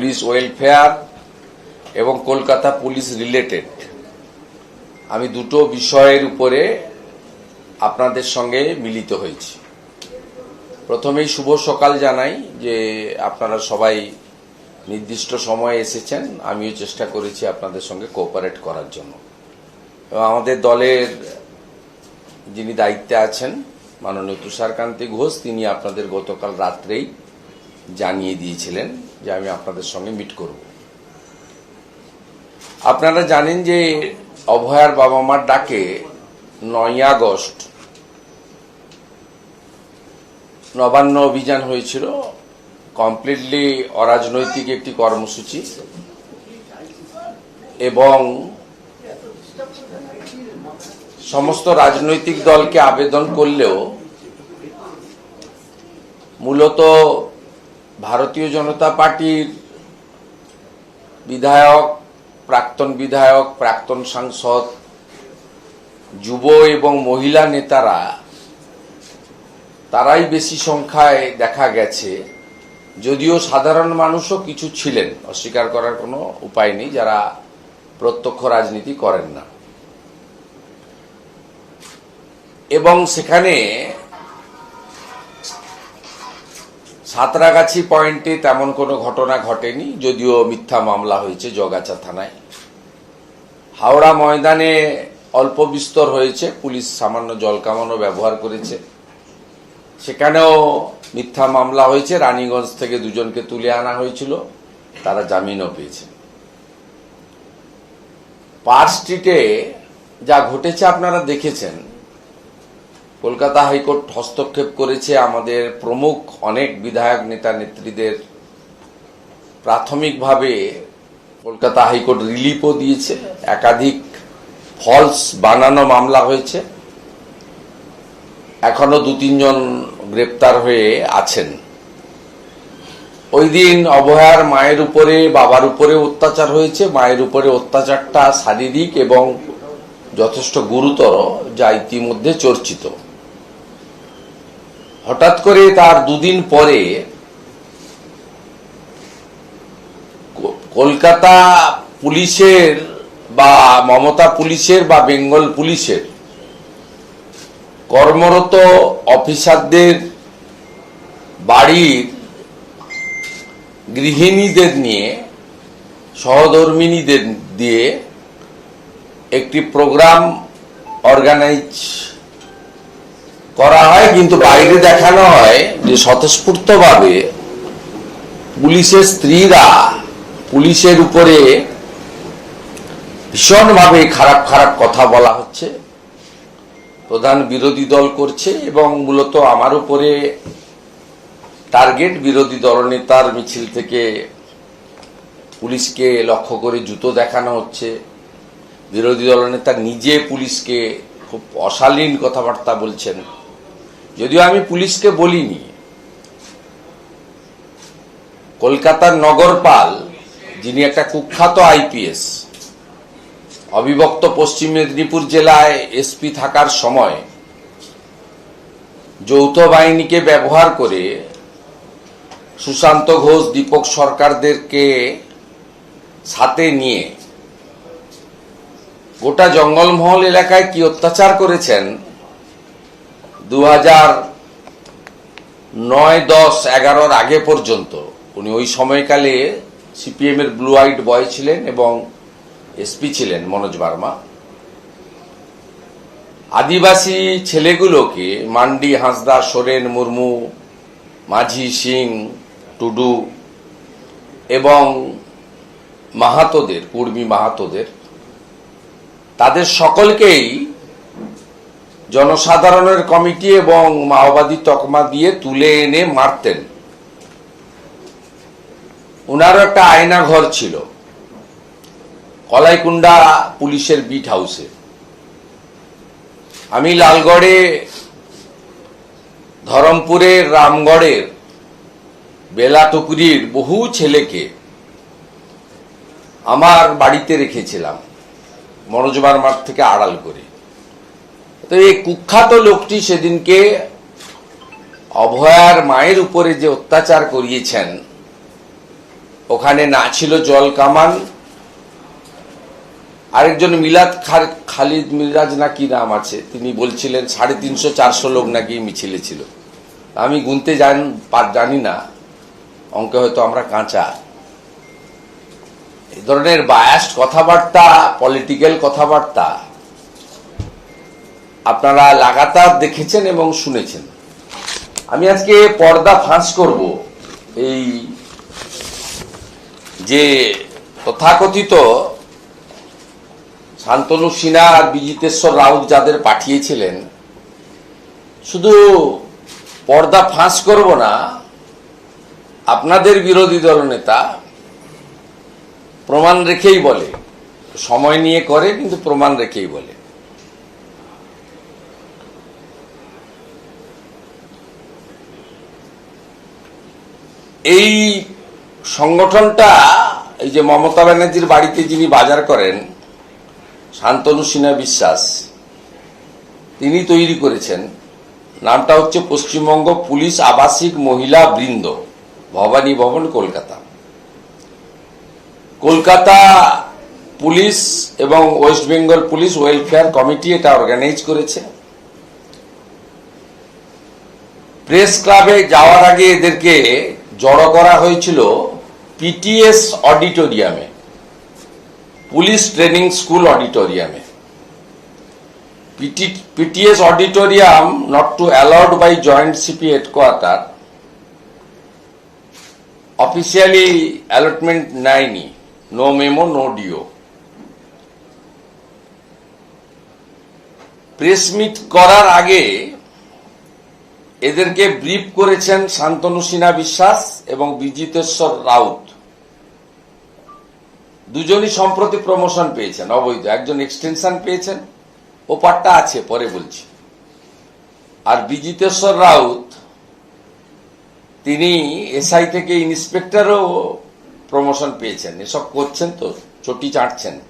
Police welfare এবং Kolkata police related. আমি দুটো বিষয়ের উপরে আপনাদের সঙ্গে মিলিত হয়েছি। প্রথমেই শুভ সকাল জানাই যে আপনারা সবাই নির্দিষ্ট সময়ে এসেছেন। আমিও চেষ্টা করেছি আপনাদের সঙ্গে কোঅপারেট করার জন্য। এবং আমাদের দলের যিনি দায়িত্বে আছেন, মাননীয় তুষারকান্তি ঘোষ, তিনি আপনাদের গতকাল রাত্রেই জানিয়ে দিয়েছিলেন যে আমি আপনাদের সঙ্গে মিট করব। আপনারা জানেন যে অভয়ার বাবা মার ডাকে নয় আগস্ট। নবান্ন অভিযান হয়েছিল। কমপ্লিটলি অরাজনৈতিক একটি কর্মসূচি। এবং সমস্ত রাজনৈতিক দলকে আবেদন করলেও মূলত ভারতীয় জনতা পার্টির বিধায়ক, প্রাক্তন বিধায়ক, প্রাক্তন সাংসদ, যুব এবং মহিলা নেতারা, তারাই বেশি সংখ্যায় দেখা গেছে। যদিও সাধারণ মানুষও কিছু ছিলেন, অস্বীকার করার কোনো উপায় নেই, যারা প্রত্যক্ষ রাজনীতি করেন না। এবং সেখানে সাঁতরাগাছি পয়েন্টে তেমন কোনো ঘটনা ঘটেনি, যদিও মিথ্যা মামলা হয়েছে জগাচা থানায়। হাওড়া ময়দানে অল্প বিস্তর হয়েছে, পুলিশ সামান্য জল কামানো ব্যবহার করেছে। সেখানেও মিথ্যা মামলা হয়েছে, রানীগঞ্জ থেকে দুজনকে তুলে আনা হয়েছিল, তারা জামিনও পেয়েছে। পার্ক স্ট্রিটে যা ঘটেছে আপনারা দেখেছেন কলকাতা হাইকোর্ট হস্তক্ষেপ করেছে আমাদের প্রমুখ অনেক বিধায়ক নেতা নেত্রীদের। প্রাথমিকভাবে কলকাতা হাইকোর্ট রিলিফও দিয়েছে। একাধিক ফলস বানানো মামলা হয়েছে। এখনও দু তিনজন গ্রেপ্তার হয়ে আছেন। ওই দিন অবহার মায়ের উপরে, বাবার উপরে অত্যাচার হয়েছে। মায়ের উপরে অত্যাচারটা শারীরিক এবং যথেষ্ট গুরুতর, যা ইতিমধ্যে চর্চিত। হঠাৎ করে তার দুদিন পরে কলকাতা পুলিশের বা মমতা পুলিশের বা বেঙ্গল পুলিশের কর্মরত অফিসারদের বাড়ির গৃহিণীদের নিয়ে, সহধর্মিনীদের দিয়ে একটি প্রোগ্রাম অর্গানাইজ করা হয়, কিন্তু বাইরে দেখানো হয় যে স্বতঃস্ফূর্তভাবে পুলিশের স্ত্রীরা পুলিশের উপরে ভীষণভাবে খারাপ খারাপ কথা বলা হচ্ছে। প্রধান বিরোধী দল করছে এবং মূলত আমার উপরে টার্গেট বিরোধী দলনেতার মিছিল থেকে পুলিশকে লক্ষ্য করে জুতো দেখানো হচ্ছে। বিরোধী দলনেতা নিজে পুলিশকে খুব অশালীন কথাবার্তা বলছেন। যদিও আমি পুলিশকে বলিনি। কলকাতার নগরপাল, যিনি একটা কুখ্যাত আইপিএস, অবিভক্ত পশ্চিম মেদিনীপুর জেলায় এসপি থাকার সময় যৌথ বাহিনীকে ব্যবহার করে সুশান্ত ঘোষ, দীপক সরকারদেরকে সাথে নিয়ে গোটা জঙ্গলমহল এলাকায় কি অত্যাচার করেছেন দু হাজার নয় দশ এগারোর আগে পর্যন্ত উনি ওই সময়কালে সিপিএম এর ব্লু হোয়াইট বয় ছিলেন এবং এসপি ছিলেন মনোজ বার্মা আদিবাসী ছেলেগুলোকে মান্ডি, হাঁসদা, সোরেন, মুর্মু, মাঝি, সিং, টুডু এবং মাহাতোদের, কুর্মী মাহাতোদের, তাদের সকলকেই জনসাধারণের কমিটি এবং মাওবাদী তকমা দিয়ে তুলে এনে মারতেন। ওনারও একটা আয়না ঘর ছিল। কলাইকুণ্ডা পুলিশের বিট হাউসে। আমি লালগড়ে ধরমপুরের রামগড়ের বেলাটুকুরির বহু ছেলেকে আমার বাড়িতে রেখেছিলাম, মনোজবার মাঠ থেকে আড়াল করে। তো এই কুখ্যাত লোকটি সেদিনকে অভয়ার মায়ের উপরে যে অত্যাচার করিয়েছেন, ওখানে না ছিল জল কামান। আরেকজন মিলাদ খালিদ মিরাজ না কি নাম আছে, তিনি বলছিলেন, সাড়ে তিনশো চারশো লোক নাকি মিছিলে ছিল। আমি গুনতে জান জানি না, অঙ্কে হয়তো আমরা কাঁচা। এই ধরনের বায়াস্ট কথাবার্তা পলিটিক্যাল কথাবার্তা আপনারা লাগাতার দেখেছেন এবং শুনেছেন। আমি আজকে পর্দা ফাঁস করব এই যে তথাকথিত শান্তনু সিনহা আর বিজিতেশ্বর রাউত যাদের পাঠিয়েছিলেন, শুধু পর্দা ফাঁস করব না, আপনাদের বিরোধী দলনেতা প্রমাণ রেখেই বলে। সময় নিয়ে করে, কিন্তু প্রমাণ রেখেই বলে। এই সংগঠনটা, এই যে মমতা ব্যানার্জির বাড়িতে যিনি বাজার করেন, শান্তনু সিনহা বিশ্বাস, তিনি তৈরি করেছেন। নামটা হচ্ছে পশ্চিমবঙ্গ পুলিশ আবাসিক মহিলা বৃন্দ, ভবানী ভবন, কলকাতা। কলকাতা পুলিশ এবং West Bengal police welfare committee এটা অর্গানাইজ করেছে। প্রেস ক্লাবে যাওয়ার আগে এদেরকে জড়ো করা হয়েছিল পিটিএস অডিটোরিয়ামে, পুলিশ ট্রেনিং স্কুল অডিটোরিয়ামে। PTS auditorium not to allowed by joint CP headquarter officially allotment নেয়নি no memo no DO press meet করার আগে এদেরকে ব্রিফ করেছেন শান্তনু সিনহা বিশ্বাস এবং বিজিতেশ্বর রাউত। দুজনই সম্প্রতি প্রমোশন পেয়েছেন, অবৈধ। একজন এক্সটেনশন পেয়েছেন। ও পাটটা আছে, পরে বলছি। আর বিজিতেশ্বর রাউত, তিনি এসআই থেকে ইন্সপেক্টরও প্রমোশন পেয়েছেন। এসব করছেন তো, চটি চাটছেন।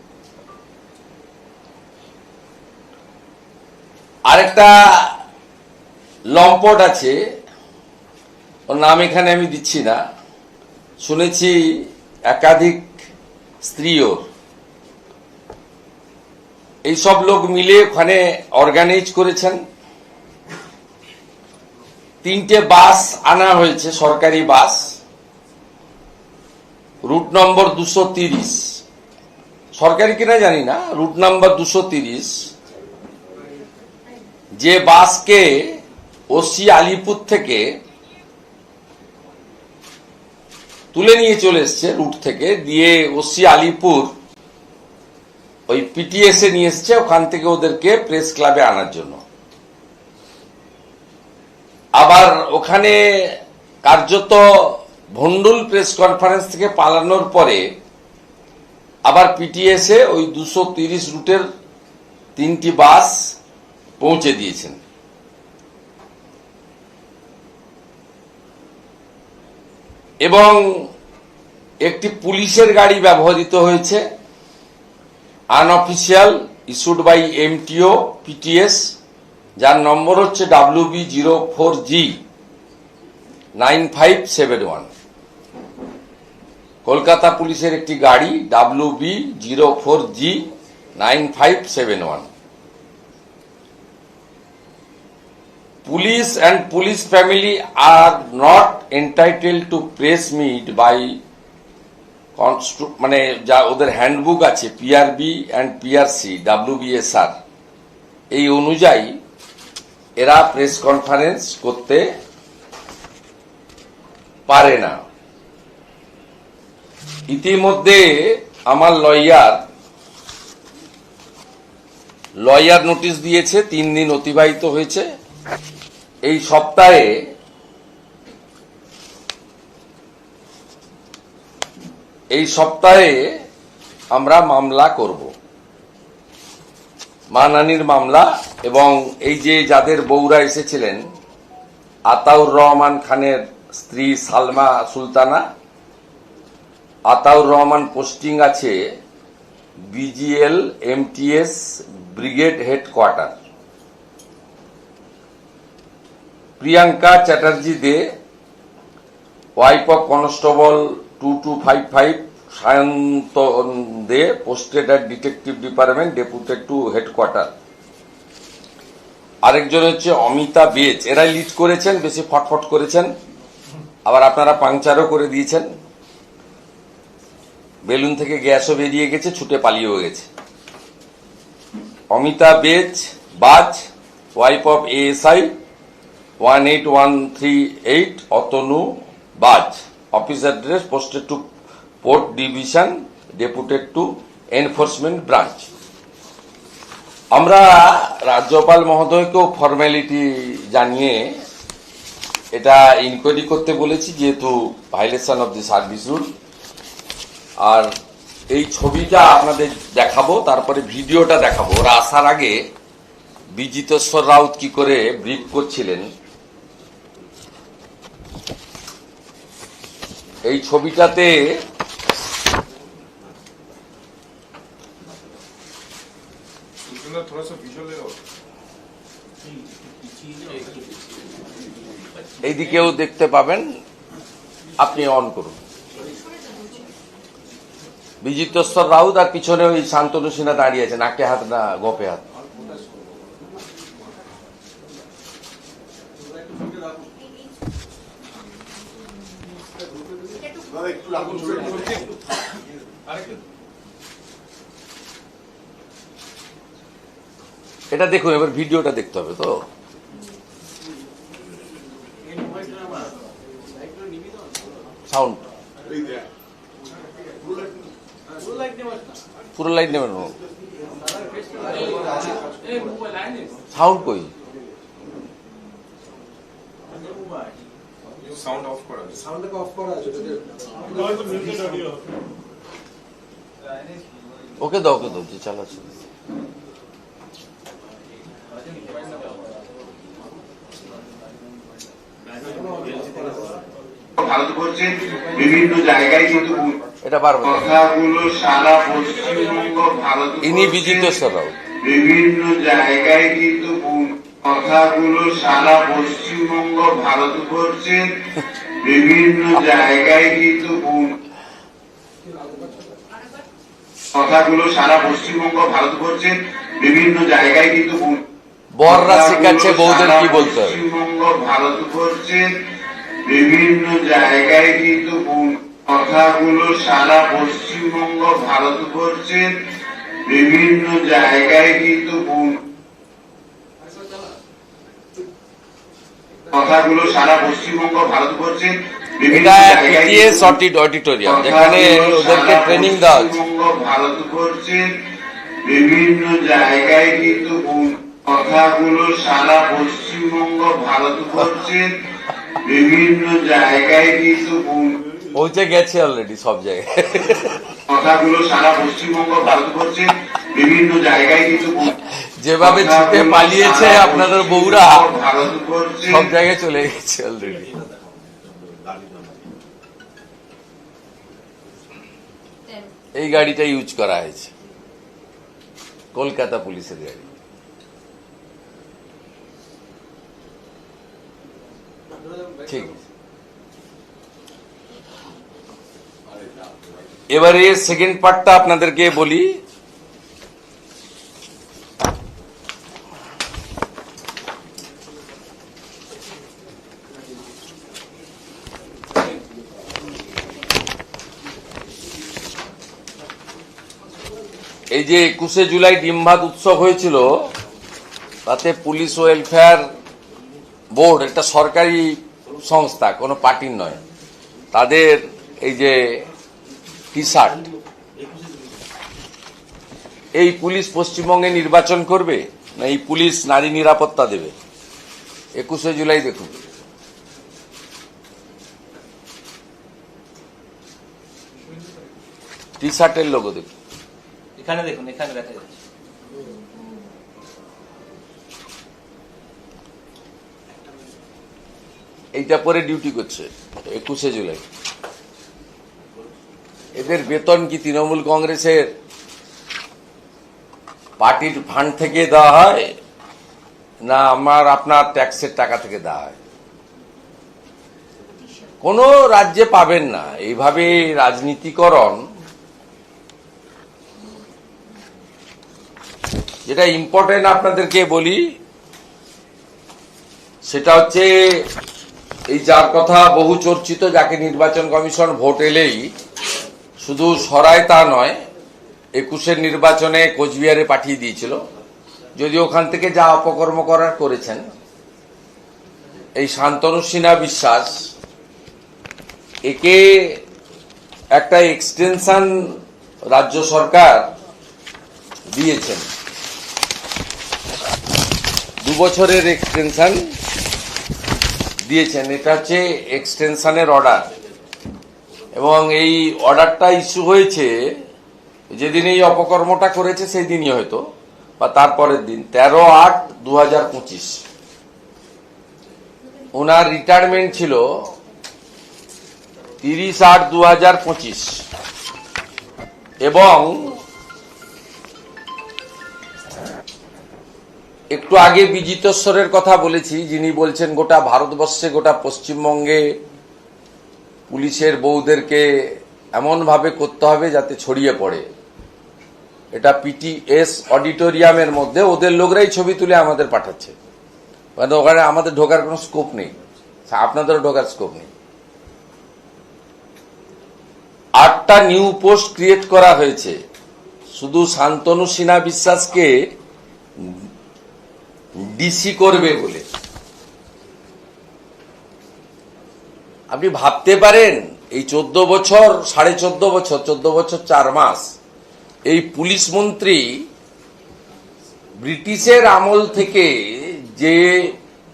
আরেকটা লম্পট আছে। ওর নাম এখানে আমি দিচ্ছি না। শুনেছি একাধিক স্ত্রীও। ওর এইসব লোক মিলে ওখানে অর্গানাইজ করেছেন। তিনটে বাস আনা হয়েছে, সরকারি বাস। রুট নম্বর দুশো তিরিশ। সরকারি কিনা জানি না, রুট নাম্বার দুশো তিরিশ। যে বাসকে ওসি আলিপুর থেকে তুলে নিয়ে চলে এসছে রুট থেকে, দিয়ে ওসি আলিপুর ওই পিটিএস নিয়ে এসছে ওখান থেকে ওদেরকে প্রেস ক্লাবে আনার জন্য। আবার ওখানে কার্যত ভন্ডুল প্রেস কনফারেন্স থেকে পালানোর পরে আবার পিটিএস ওই দুশো তিরিশ রুটের তিনটি বাস পৌঁছে দিয়েছেন। এবং একটি পুলিশের গাড়ি ব্যবহৃত হয়েছে unofficial issued by MTO PTS যার নম্বর হচ্ছে W B zero four G nine five seven one Kolkata পুলিশের একটি গাড়ি W B zero four G nine five seven one and police family are not entitled to press meet by constru- মানে যা ওদের handbook আছে PRB and PRC ডাব্লিউবিএসআর এই অনুযায়ী এরা প্রেস কনফারেন্স করতে পারে না। ইতিমধ্যে আমার লয়ার লয়ার নোটিশ দিয়েছে, তিন দিন অতিবাহিত হয়েছে। এই সপ্তাহে এই সপ্তাহে আমরা মামলা করব। মানানির মামলা এবং এই যে যাদের বউরা এসেছিলেন, আতাউর রহমান খানের স্ত্রী সালমা সুলতানা, আতাউর রহমান পোস্টিং আছে BGL MTS brigade headquarter. Priyanka Chatterjee De wife of constable two two five five, Sayanta De, posted at detective department, deputed to headquarter. আরেকজন হচ্ছে অমিতা বেজ, এরাই লিড করেছেন, বেশি ফটফট করেছেন, আবার আপনারা পাংচারও করে দিয়েছেন। বেলুন থেকে গ্যাসও বেরিয়ে গেছে, ছুটে পালিয়েও গেছে। Amita Bej, Baj wife of ASI one eight one three eight Atanu Baj office address posted to port division deputed to enforcement branch আমরা রাজ্যপাল মহোদয়কেও ফর্মালিটি জানিয়ে এটা ইনকোয়ারি করতে বলেছি, যেহেতু violation of the service rule আর এই ছবিটা আপনাদের দেখাবো, তারপরে ভিডিওটা দেখাবো। ওরা আসার আগে বিজিতেশ্বর রাউত কি করে ব্রিফ করছিলেন এই ছবিটাতে এইদিকেও দেখতে পাবেন। আপনি অন করুন। বিজিত রাউত আর পিছনে ওই শান্তনু সিনহা দাঁড়িয়ে নাকে হাত না, গপে হাত। এটা দেখুন এবার ভিডিওটা দেখতে হবে তো। সাউন্ড। পুরো লাইট নেবেন সাউন্ড কই? সাউন্ড অফ করা আছে অফ করা আছে ওকে দাও ওকে দাও যে চালাচ্ছে। ভারতবর্ষের বিভিন্ন জায়গায় কিন্তু এটা পারব কথাগুলো সারা পশ্চিমবঙ্গ ভারত ইনি বিভিন্ন জায়গায় কিন্তু কথাগুলো সারা পশ্চিম ভারতবর্ষের বিভিন্ন জায়গায় কিন্তু কথাগুলো সারা পশ্চিমবঙ্গ ভারতবর্ষের বিভিন্ন জায়গায় কিন্তু বররা শেখাচ্ছে বৌদের কি বলতে হবে পশ্চিমবঙ্গ ভারতবর্ষের বিভিন্ন জায়গায় কিন্তু কথাগুলো সারা পশ্চিমবঙ্গ ভারতবর্ষের বিভিন্ন জায়গায় কিন্তু কথাগুলো সারা পশ্চিমবঙ্গ ভারতবর্ষের বিভিন্ন এটা পিটিএস কিন্তু অডিটোরিয়াম যেখানে ওদেরকে ট্রেনিং দেওয়া হচ্ছে ভারতবর্ষের বিভিন্ন জায়গায় কিন্তু কথাগুলো সারা পশ্চিমবঙ্গ ভারতবর্ষের বিভিন্ন জায়গায় কিন্তু পৌঁছে গেছে অলরেডি সব জায়গায়। কথাগুলো সারা পশ্চিমবঙ্গ ভারতবর্ষের বিভিন্ন জায়গায় কিন্তু যেভাবে ছুটে পালিয়েছে আপনাদের বউরা সব জায়গায় চলে গেছে অলরেডি এই গাড়িটা ইউজ করা হয়েছে। কলকাতা পুলিশের গাড়ি। ঠিক আছে। এবারে সেকেন্ড পার্টটা আপনাদেরকে বলি। এই যে একুশে জুলাই ডিমভাত উৎসব হয়েছিল, তাতে পুলিশ ওয়েলফেয়ার বোর্ড, একটা সরকারি সংস্থা, কোনো পার্টির নয়, তাদের এই যে টি শার্ট এই পুলিশ পশ্চিমবঙ্গে নির্বাচন করবে না এই পুলিশ নারী নিরাপত্তা দেবে? একুশে জুলাই দেখুন। টি শার্টের লোগো দেখুন। এখানে দেখুন এখানে দেখা যাচ্ছে। এইটা পরে ডিউটি করছে একুশে জুলাই। এদের বেতন কি তৃণমূল কংগ্রেসের? পার্টির ফান্ড থেকে দেওয়া হয় না আমার আপনার ট্যাক্সের টাকা থেকে দেওয়া হয়? কোনো রাজ্যে পাবেন না। এইভাবে রাজনীতিকরণ যেটা ইম্পর্টেন্ট আপনাদেরকে বলি, সেটা হচ্ছে এই যার কথা বহু চর্চিত যাকে নির্বাচন কমিশন ভোট এলেই শুধু সরায় তা নয়, একুশের নির্বাচনে কোচবিহারে পাঠিয়ে দিয়েছিল। যদি ওখান থেকে যা অপকর্ম করার করেছেন, এই শান্তনু সিনহা বিশ্বাস, একে একটা এক্সটেনশন রাজ্য সরকার দিয়েছেন। দু বছরের এক্সটেনশন দিয়েছেন। এটা হচ্ছে এক্সটেনশনের অর্ডার এবং এই অর্ডারটা ইস্যু হয়েছে, যেদিন এই অপকর্মটা করেছে সেই দিনই হয়তো, বা তারপরের দিন, তেরো আট দু হাজার পঁচিশ। ওনার রিটায়ারমেন্ট ছিল তিরিশ আট দু হাজার পঁচিশ। এবং একটু আগে বিজিতেশ্বরের কথা বলেছি, যিনি বলছেন গোটা ভারতবর্ষে, গোটা পশ্চিমবঙ্গে পুলিশের বউদেরকে এমনভাবে করতে হবে যাতে ছড়িয়ে পড়ে। এটা পিটিএস অডিটোরিয়ামের মধ্যে ওদের লোকরাই ছবি তুলে আমাদের পাঠাচ্ছে। মানে ওখানে আমাদের ঢোকার কোনো স্কোপ নেই। আপনাদেরও ঢোকার স্কোপ নেই। আটটা নিউ পোস্ট ক্রিয়েট করা হয়েছে। শুধু শান্তনু সিনহা বিশ্বাসকে ডিসি করবে বলে। আপনি ভাবতে পারেন, এই চোদ্দ বছর, সাড়ে চোদ্দ বছর চোদ্দ বছর চার মাস, এই পুলিশ মন্ত্রী ব্রিটিশের আমল থেকে যে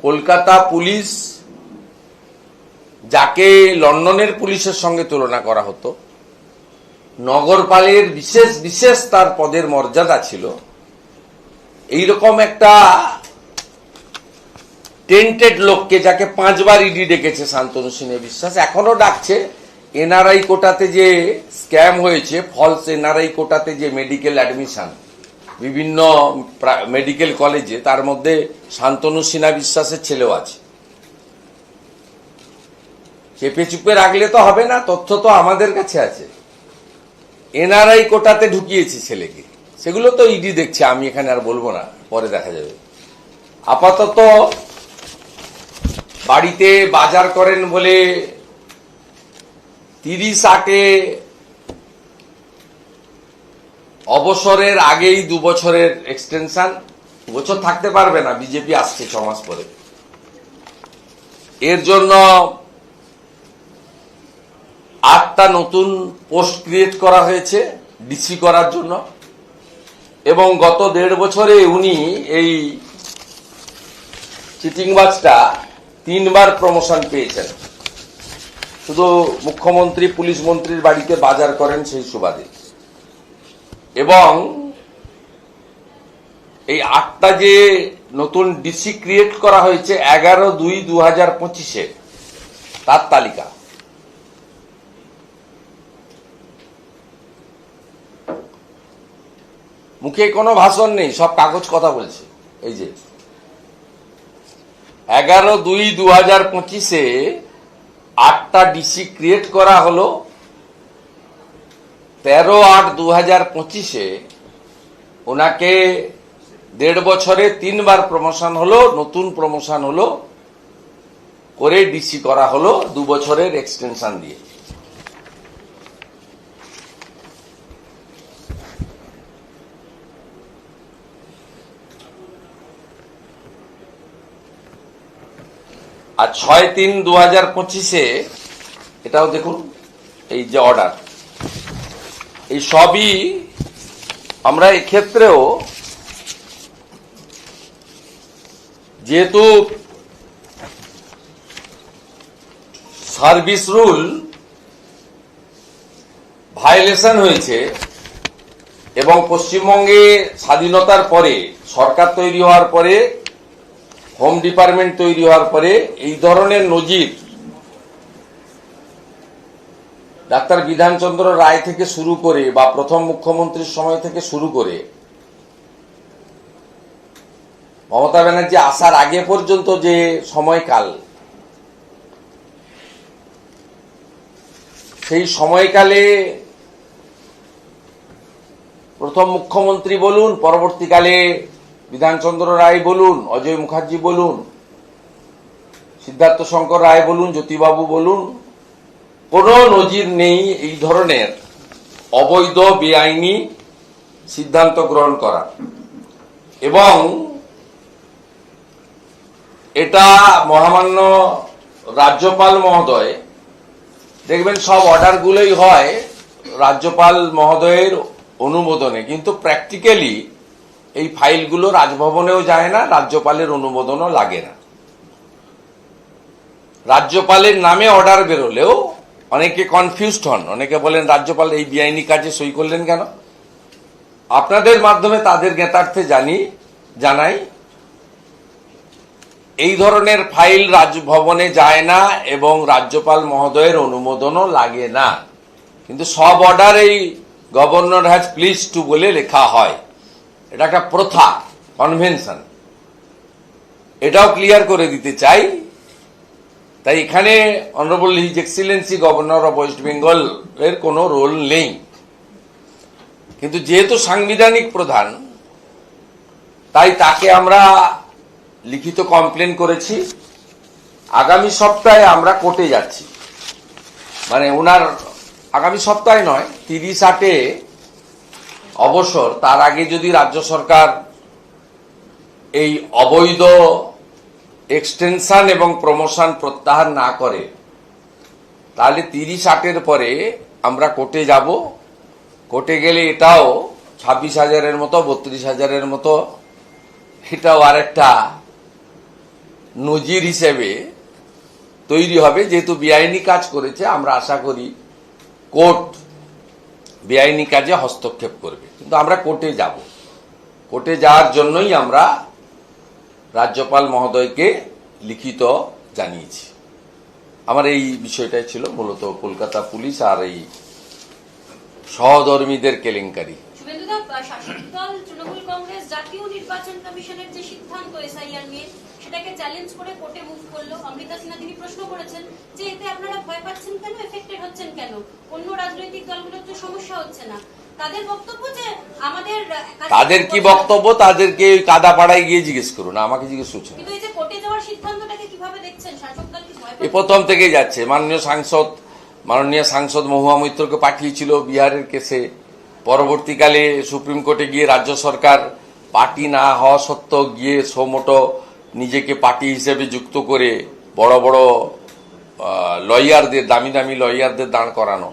কলকাতা পুলিশ, যাকে লন্ডনের পুলিশের সঙ্গে তুলনা করা হতো, নগরপালের বিশেষ বিশেষ তার পদের মর্যাদা ছিল, এইরকম একটা টেন্টেড লোককে যাকে পাঁচবার ইডি ডেকেছে শান্তনু সিনে বিশ্বাস, এখনও ডাকছে, এনআরআই কোটাতে যে স্ক্যাম হয়েছে ফলস এনআরআই কোটাতে যে মেডিকেল অ্যাডমিশন বিভিন্ন মেডিকেল কলেজে তার মধ্যে শান্তনু সিনহা বিশ্বাসের ছেলেও আছে। চেপে চুপে রাখলে তো হবে না, তথ্য তো আমাদের কাছে আছে। এনআরআই কোটাতে ঢুকিয়েছি ছেলেকে, সেগুলো তো ইডি দেখছে, আমি এখানে আর বলব না, পরে দেখা যাবে। আপাতত বাড়িতে বাজার করেন বলে তিরিশ আটে অবসরের আগেই দু বছরের এক্সটেনশন বছর থাকতে পারবে না, বিজেপি আসছে ছ মাস পরে। এর জন্য আটটা নতুন পোস্ট ক্রিয়েট করা হয়েছে ডিসি করার জন্য। এবং গত দেড় বছরে উনি এই চিটিংবাজটা তিনবার প্রমোশন পেয়েছেন। শুধু মুখ্যমন্ত্রী, পুলিশ মন্ত্রীর বাড়িতে বাজার করেন সেই সুবাদে। এবং এই আটটা যে নতুন ডিসি ক্রিয়েট করা হয়েছে, এগারো দুই দু হাজার পঁচিশে, তার তালিকা। মুখে কোনো ভাষণ নেই, সব কাগজ কথা বলছে, এই যে। এগারো দুই দু হাজার পঁচিশে আটটা ডিসি ক্রিয়েট করা হলো। তেরো আট দু হাজার পঁচিশে ওনাকে দেড় বছরে তিনবার প্রমোশন হলো, নতুন প্রমোশন হলো, করে ডিসি করা হলো, দু বছরের এক্সটেনশন দিয়ে। আর ছয় তিন দু হাজার পঁচিশে এটাও দেখুন, এই যে অর্ডার এই সবই আমরা এক্ষেত্রেও যেহেতু সার্ভিস রুল ভায়োলেশন হয়েছে এবং পশ্চিমবঙ্গে স্বাধীনতার পরে সরকার তৈরি হওয়ার পরে হোম ডিপার্টমেন্ট তৈরি হওয়ার পরে এই ধরনের নজির ডাক্তার বিধানচন্দ্র রায় থেকে শুরু করে বা প্রথম মুখ্যমন্ত্রীর সময় থেকে শুরু করে মমতা ব্যানার্জি আসার আগে পর্যন্ত যে সময়কাল, সেই সময়কালে প্রথম মুখ্যমন্ত্রী বলুন, পরবর্তীকালে বিধানচন্দ্র রায় বলুন, অজয় মুখার্জি বলুন, সিদ্ধার্থ শঙ্কর রায় বলুন, জ্যোতিবাবু বলুন, কোনো নজির নেই এই ধরনের অবৈধ, বেআইনি সিদ্ধান্ত গ্রহণ করা এবং এটা মহামান্য রাজ্যপাল মহোদয়, দেখবেন সব অর্ডারগুলোই হয় রাজ্যপাল মহোদয়ের অনুমোদনে, কিন্তু প্র্যাকটিক্যালি এই ফাইলগুলো রাজভবনেও যায় না, রাজ্যপালের অনুমোদনও লাগে না। রাজ্যপালের নামে অর্ডার বেরোলেও অনেকে কনফিউজড হন। অনেকে বলেন, রাজ্যপাল, এই বেআইনি কাজে সই করলেন কেন? আপনাদের মাধ্যমে তাদের জ্ঞাতার্থে জানি, জানাই, এই ধরনের ফাইল রাজভবনে যায় না এবং রাজ্যপাল মহোদয়ের অনুমোদনও লাগে না। কিন্তু সব অর্ডার এই গভর্নর হ্যাজ প্লিজ টু বলে লেখা হয়। এটা একটা প্রথা কনভেনশন এটাও ক্লিয়ার করে দিতে চাই। তাই এখানে honourable his excellency governor of West Bengal এর কোনো রোল নেই। কিন্তু যেহেতু সাংবিধানিক প্রধান, তাই তাকে আমরা লিখিত কমপ্লেন করেছি। আগামী সপ্তাহে আমরা কোর্টে যাচ্ছি। মানে ওনার, আগামী সপ্তাহে নয়, তিরিশ আটে অবসর, তার আগে যদি রাজ্য সরকার এই অবৈধ এক্সটেনশন এবং প্রমোশন প্রত্যাহার না করে, তাহলে তিরিশ আটের পরে আমরা কোর্টে যাব। কোর্টে গেলে এটাও ছাব্বিশ হাজারের মতো, বত্রিশ হাজারের মতো, এটাও আরেকটা নজির হিসেবে তৈরি হবে। যেহেতু বেআইনি কাজ করেছে, আমরা আশা করি কোর্ট বেআইনি কাজে হস্তক্ষেপ করবে। কিন্তু আমরা কোর্টে যাব। কোর্টে যাওয়ার জন্যই আমরা রাজ্যপাল মহোদয়কে লিখিত জানিয়েছি। আমার এই বিষয়টাই ছিল মূলত কলকাতা পুলিশ আর এই সহধর্মীদের কেলেঙ্কারি। সেটাকে চ্যালেঞ্জ করে কোর্টে মুভ করল। অমৃতা সিনহা, তিনি প্রশ্ন করেছেন যে এতে আপনারা ভয় পাচ্ছেন কেন? এফেক্টেড হচ্ছেন কেন? অন্য রাজনৈতিক দলগুলোর তো সমস্যা হচ্ছে না। তাদের কি বক্তব্য তাদেরকে ওই কাদাপাড়ায় গিয়ে জিজ্ঞেস করুন আমাকে জিজ্ঞেস করছেন এ প্রথম থেকেই যাচ্ছে। মাননীয় সাংসদ মাননীয় সাংসদ মহুয়া মৈত্রকে পাঠিয়েছিল বিহারের কেসে। পরবর্তীকালে সুপ্রিম কোর্টে গিয়ে রাজ্য সরকার পার্টি না হওয়া সত্ত্বেও গিয়ে সোমোটো নিজেকে পার্টি হিসেবে যুক্ত করে বড় বড় লয়ারদের দামি দামি লয়ারদের দাঁড় করানো।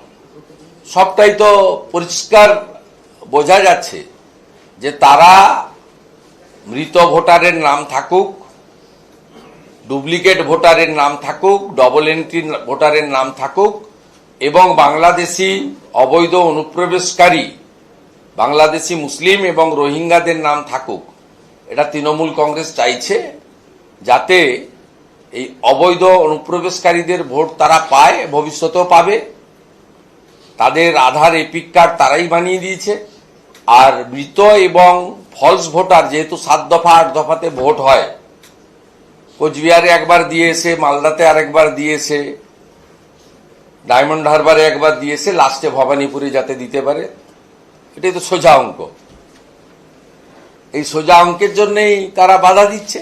সবটাই তো পরিষ্কার বোঝা যাচ্ছে যে তারা মৃত ভোটারের নাম থাকুক, ডুপ্লিকেট ভোটারের নাম থাকুক ডবল এন্ট্রি ভোটারের নাম থাকুক, এবং বাংলাদেশি অবৈধ অনুপ্রবেশকারী, বাংলাদেশি মুসলিম এবং রোহিঙ্গাদের নাম থাকুক। এটা তৃণমূল কংগ্রেস চাইছে যাতে এই অবৈধ অনুপ্রবেশকারীদের ভোট তারা পায়, ভবিষ্যতেও পাবে। তাদের আধার এপিক কার্ড তারাই বানিয়ে দিয়েছে। আর মৃত এবং ফলস ভোটার যেহেতু সাত দফা, আট দফাতে ভোট হয়, কোচবিহারে একবার দিয়েছে, মালদাতে আরেকবার দিয়েছে, ডায়মন্ড হারবারে একবার দিয়েছে, লাস্টে ভবানীপুরে যাতে দিতে পারে। এটাই তো সোজা অঙ্ক। এই সোজা অঙ্কের জন্যই তারা বাধা দিচ্ছে।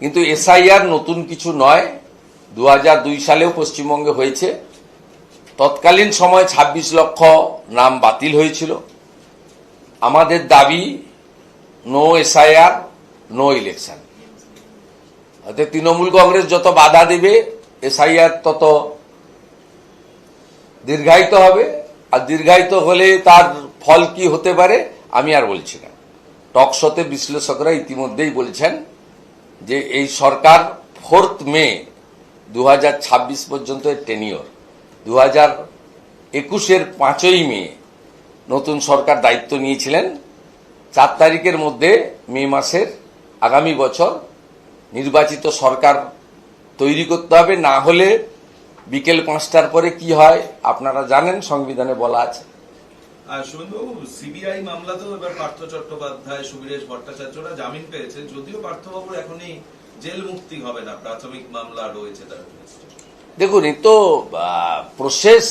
কিন্তু এসআইআর নতুন কিছু নয়। দু সালেও পশ্চিমবঙ্গে হয়েছে। তৎকালীন সময় ২৬ লক্ষ নাম বাতিল হয়েছিল। আমাদের দাবি নো এসআইআর নো ইলেকশন অর্থাৎ তৃণমূল কংগ্রেস যত বাধা দেবে এসআইআর তত দীর্ঘায়িত হবে। আর দীর্ঘায়িত হলে তার ফল কি হতে পারে, আমি আর বলছি না। টকশোতে বিশ্লেষকরা ইতিমধ্যেই বলছেন যে এই সরকার ফোর্থ মে দু হাজার ছাব্বিশ পর্যন্ত টেনিওর দু হাজার একুশের পাঁচই মে নতুন সরকার দায়িত্ব নিয়েছিলেন। চার তারিখের মধ্যে মে মাসের আগামী বছর নির্বাচিত সরকার তৈরি করতে হবে। না হলে বিকেল পাঁচটার পরে কি হয় আপনারা জানেন, সংবিধানে বলা আছে। সিবিআই মামলাতেও এবার পার্থ চট্টোপাধ্যায়, সুবীরেশ ভট্টাচার্যরা জামিন পেয়েছে। যদিও পার্থবাবুর এখনই জেল মুক্তি হবে না, প্রাথমিক মামলা রয়েছে তার এ। দেখুন, এই তো প্রসেস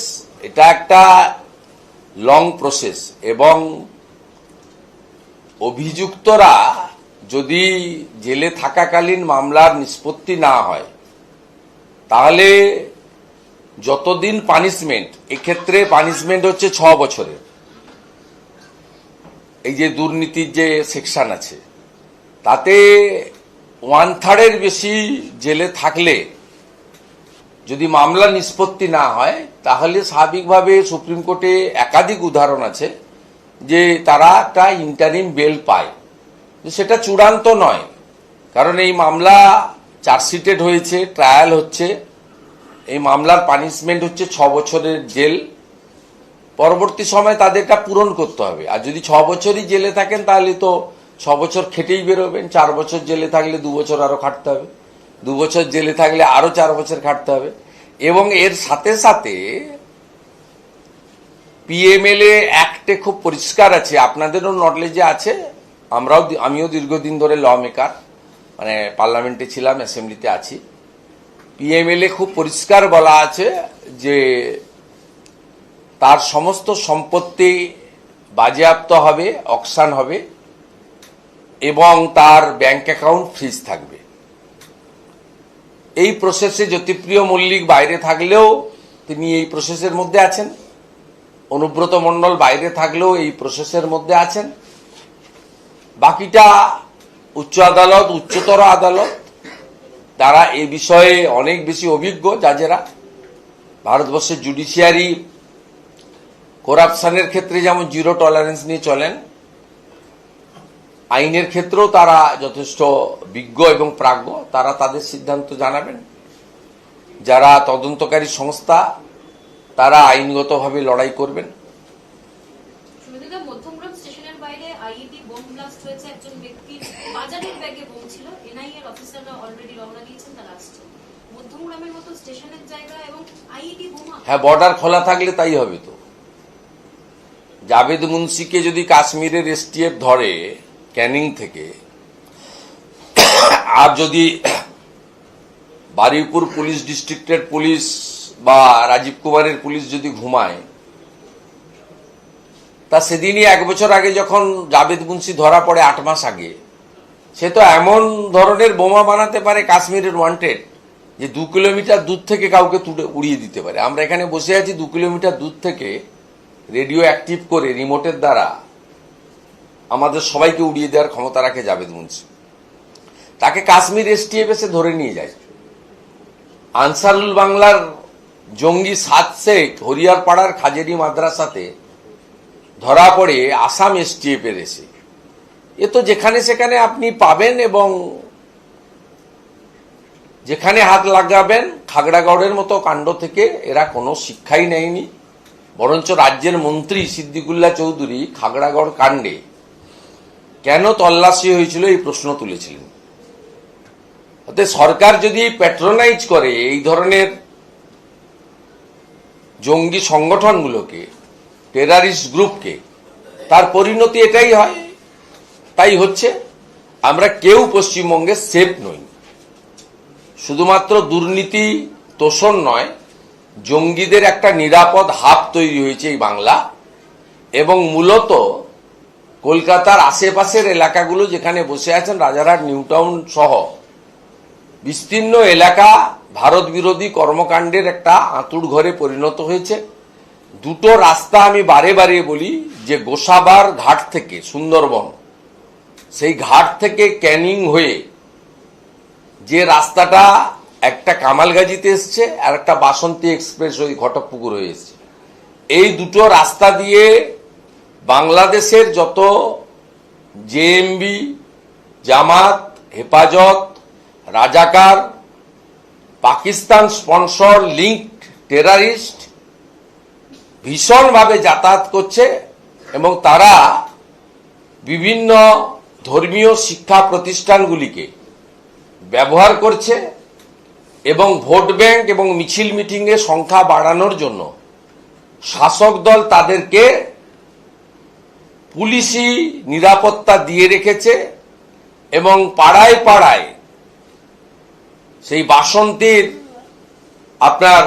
এটা একটা লং প্রসেস এবং অভিযুক্তরা যদি জেলে থাকাকালীন মামলার নিষ্পত্তি না হয়, তাহলে যতদিন পানিশমেন্ট এক্ষেত্রে পানিশমেন্ট হচ্ছে ছ বছরের এই যে দুর্নীতির যে সেকশন আছে, তাতে ওয়ান থার্ডের বেশি জেলে থাকলে যদি মামলা নিষ্পত্তি না হয়, তাহলে স্বাভাবিকভাবে সুপ্রিম কোর্টে একাধিক উদাহরণ আছে যে তারা একটা ইন্টারিম বেল পায়। সেটা চূড়ান্ত নয়, কারণ এই মামলা চার্জশিটেড হয়েছে ট্রায়াল হচ্ছে। এই মামলার পানিশমেন্ট হচ্ছে ছ বছরের জেল। পরবর্তী সময় তাদেরটা পূরণ করতে হবে। আর যদি ছ বছরই জেলে থাকেন, তাহলে তো ছ বছর খেটেই বেরোবেন, চার বছর জেলে থাকলে দু বছর আরও খাটতে হবে। দু বছর জেলে থাকলে আরও চার বছর খাটতে হবে। এবং এর সাথে সাথে পিএমএলএ অ্যাক্টে খুব পরিষ্কার আছে। আপনাদেরও নলেজে আছে। আমরাও আমিও দীর্ঘদিন ধরে ল মেকার মানে পার্লামেন্টে ছিলাম অ্যাসেম্বলিতে আছি। পিএমএলএ খুব পরিষ্কার বলা আছে যে তার সমস্ত সম্পত্তি বাজেয়াপ্ত হবে অকশান হবে, এবং তার ব্যাংক অ্যাকাউন্ট ফ্রিজ থাকবে। এই প্রসেসে জ্যোতিপ্রিয় মল্লিক বাইরে থাকলেও তিনি এই প্রসেসের মধ্যে আছেন। অনুব্রত মণ্ডল বাইরে থাকলেও এই প্রসেসের মধ্যে আছেন। বাকিটা উচ্চ আদালত, উচ্চতর আদালত, তারা এ বিষয়ে অনেক বেশি অভিজ্ঞ, যাজেরা। ভারতবর্ষের জুডিশিয়ারি করাপশনের ক্ষেত্রে যেমন জিরো টলারেন্স নিয়ে চলেন আইনের ক্ষেত্রেও তারা যথেষ্ট বিজ্ঞ এবং প্রাজ্ঞ তারা তাদের সিদ্ধান্ত জানাবেন। যারা তদন্তকারী সংস্থা তারা আইনগতভাবে লড়াই করবেন। হ্যাঁ বর্ডার খোলা থাকলে তাই হবে তো। জাভেদ মুন্সিকে যদি কাশ্মীরের এসটিএফ ধরে ক্যানিং থেকে, আর যদি বারুইপুর পুলিশ ডিস্ট্রিক্টের পুলিশ বা রাজীব কুমারের পুলিশ যদি ঘুমায়, তা সেদিনই এক বছর আগে যখন জাভেদ মুন্সি ধরা পড়ে আট মাস আগে, সে তো এমন ধরনের বোমা বানাতে পারে কাশ্মীরের ওয়ান্টেড যে দু কিলোমিটার দূর থেকে কাউকে তুলে উড়িয়ে দিতে পারে। আমরা এখানে বসে আছি দু কিলোমিটার দূর থেকে, রেডিও অ্যাক্টিভ করে, রিমোটের দ্বারা। আমাদের সবাইকে উড়িয়ে দেওয়ার ক্ষমতা রাখে জাভেদ মুন্সি। তাকে কাশ্মীর এসটিএফ এসে ধরে নিয়ে যায়। আনসারুল বাংলার জঙ্গি সাত শেখ হরিয়ার পাড়ার খাজেরি মাদ্রাসাতে ধরা পড়ে আসাম এসটিএফ এর এসে। এ তো যেখানে সেখানে আপনি পাবেন এবং যেখানে হাত লাগাবেন, খাগড়াগড়ের মতো কাণ্ড থেকে এরা কোনো শিক্ষাই নেয়নি। বরঞ্চ রাজ্যের মন্ত্রী সিদ্দিকুল্লা চৌধুরী খাগড়াগড় কাণ্ডে কেন তল্লাশি হয়েছিল এই প্রশ্ন তুলেছিলেন? সরকার যদি প্যাট্রোনাইজ করে এই ধরনের জঙ্গি সংগঠনগুলোকে টেরারিস্ট গ্রুপকে তার পরিণতি এটাই হয়। তাই হচ্ছে, আমরা কেউ পশ্চিমবঙ্গে সেফ নই। শুধুমাত্র দুর্নীতি তোষণ নয়, জঙ্গিদের একটা নিরাপদ হাব তৈরি হয়েছে এই বাংলা, এবং মূলত কলকাতার আশেপাশের এলাকাগুলো যেখানে বসে আছেন রাজারহাট নিউটাউন সহ, বিস্তীর্ণ এলাকা ভারত বিরোধী কর্মকাণ্ডের একটা আঁতুড় ঘরে পরিণত হয়েছে। দুটো রাস্তা আমি বারে বারে বলি যে গোসাবার ঘাট থেকে, সুন্দরবন, সেই ঘাট থেকে ক্যানিং হয়ে যে রাস্তাটা একটা কামালগাজিতে এসছে আর একটা বাসন্তী এক্সপ্রেস ওই ঘটকপুকুর হয়ে এসছে। এই দুটো রাস্তা দিয়ে বাংলাদেশের যত জেএমবি জামাত, হেফাজত, রাজাকার, পাকিস্তান স্পন্সর লিঙ্ক টেরারিস্ট ভীষণভাবে যাতায়াত করছে এবং তারা বিভিন্ন ধর্মীয় শিক্ষা প্রতিষ্ঠানগুলিকে ব্যবহার করছে এবং ভোট ব্যাংক এবং মিছিল মিটিংয়ের সংখ্যা বাড়ানোর জন্য শাসক দল তাদেরকে পুলিশি নিরাপত্তা দিয়ে রেখেছে এবং পাড়ায় পাড়ায় সেই বাসন্তীর আপনার